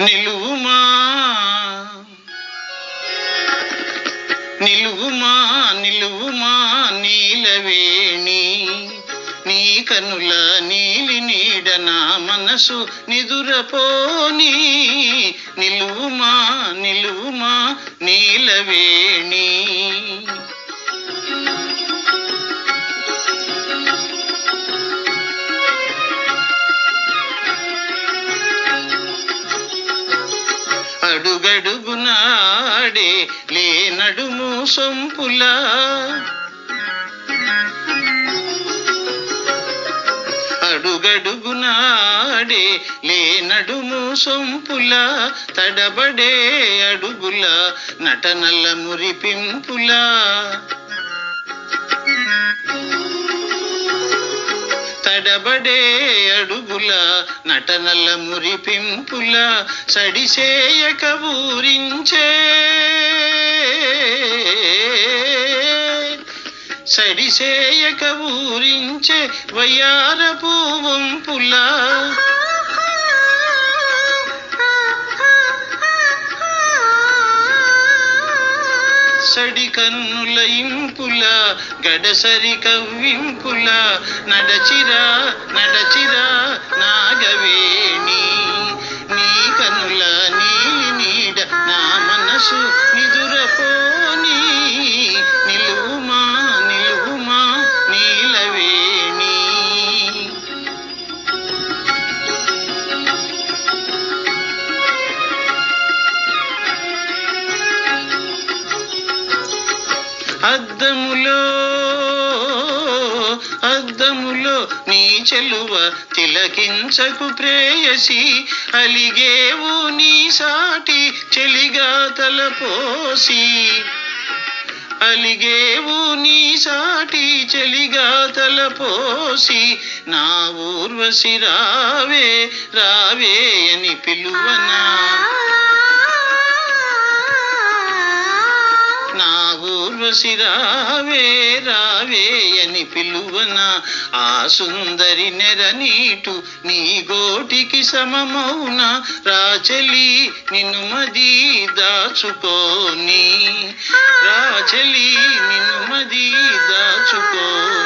నిలువుమా? నిలువుమా నిలువుమా నీలవేణి. నీ కనుల నీలి నీడ నా మనసు నిదురపోని. నిలువుమా నిలువుమా నీలవేణి గడుగునాడే లేనడుము సొంపులా. అడుగడుగునాడే లేనడుము సొంపుల. తడబడే అడుగుల నటనల మురిపింపులా. తడబడే అడుగుల నటనల మురిపింపుల సడిసేయక ఊరించే. సడిసేయక ఊరించే వయ్యార పూవంపుల సడి కన్నుల ఇంపుల గడసరి కవ్వింపుల నడచిరా నడచిరా నాగవే అద్దములో అద్దములో నీ చెలువ తిలకించకు ప్రేయసి అలిగేవు నీ సాటి చెలిగా తలపోసి. అలిగేవు నీ సాటి చెలిగా తలపోసి నా ఊర్వశి రావే రావే అని పిలువనా? ఊర్వశి రావే రావే అని పిలువన ఆ సుందరి నెర నీటు నీ గోటికి సమమౌన రాచలి నిన్ను మది దాచుకోని. రాచలి నిన్ను మది దాచుకోని